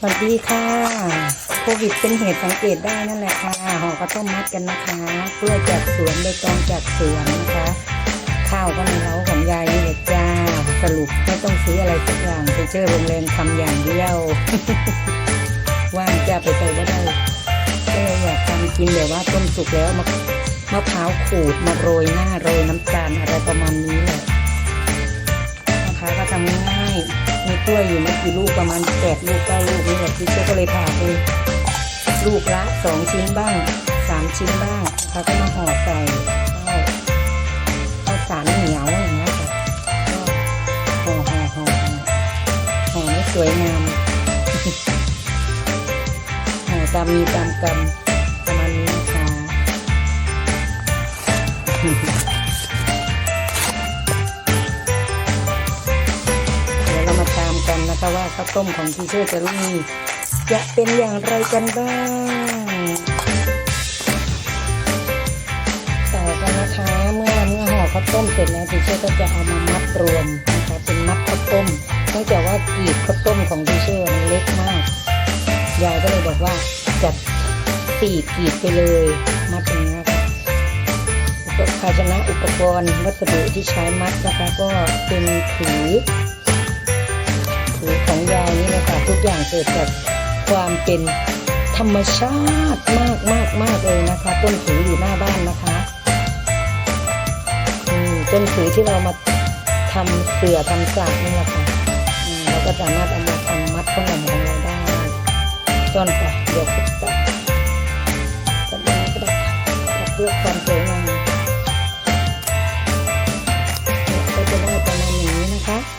สวัสดีค่ะ โควิดเป็นเหตุสังเกตได้นั่นแหละค่ะห่อข้าต้มมัดกันนะคะกล้วยจากสวนใบตองจากสวนนะคะ ข้าวก็ในเล้าของยายนี่แหละจ้า สรุปไม่ต้องซื้ออะไรสักอย่างไปเจอโรงแรมทำอย่างเดียวว่างจะไปใส่ก็ได้ก็เลยอยากทำกินแบบว่าต้มสุกแล้วมะมะพร้าวขูดมาโรยหน้าโรยน้ำตาลอะไรประมาณนี้แหละนะคะก็ทำง่าย ล้วยอยู่ไม่กี่ลูกประมาณแปดลูกเก้าลูกนี่แหละพี่เจ้าก็เลยผ่าไปลูกละสองชิ้นบ้างสามชิ้นบ้างแล้วก็มาห่อใส่ข้าวข้าวสารเหนียวอย่างเงี้ยค่ะก็ห่อห่อห่อห่อห่อให้สวยงามห่อตามมีตามกรรมประมาณนี้นะคะ นะคะว่าข้าวต้มของทีเชอร์เจอรี่จะเป็นอย่างไรกันบ้างต่อกันนะคะเมื่อเมื่อห่อข้าวต้มเสร็จแล้วทีเชอร์ก็จะเอามามัดรวมนะคะเป็นมัดข้าวต้มเนื่องจากว่ากีบข้าวต้มของทีเชอร์มันเล็กมากยายก็เลยบอกว่าจัดสี่กีบไปเลยมัดอย่างนี้นะคะภาชนะอุปกรณ์วัสดุที่ใช้มัดนะคะก็เป็นถือ ทุกอย่างเกิดจากความเป็นธรรมชาติมากมากมากเลยนะคะ ต้นถืออยู่หน้าบ้านนะคะต้นถือที่เรามาทำเสือทำกลากนี่แหละค่ะเราก็สามารถเอามาทำมัดขนมของเราได้จนไปเดี๋ยวคุกต่อต้นนี้ก็ได้เพื่อความสวยงามก็จะได้ประมาณนี้นะคะ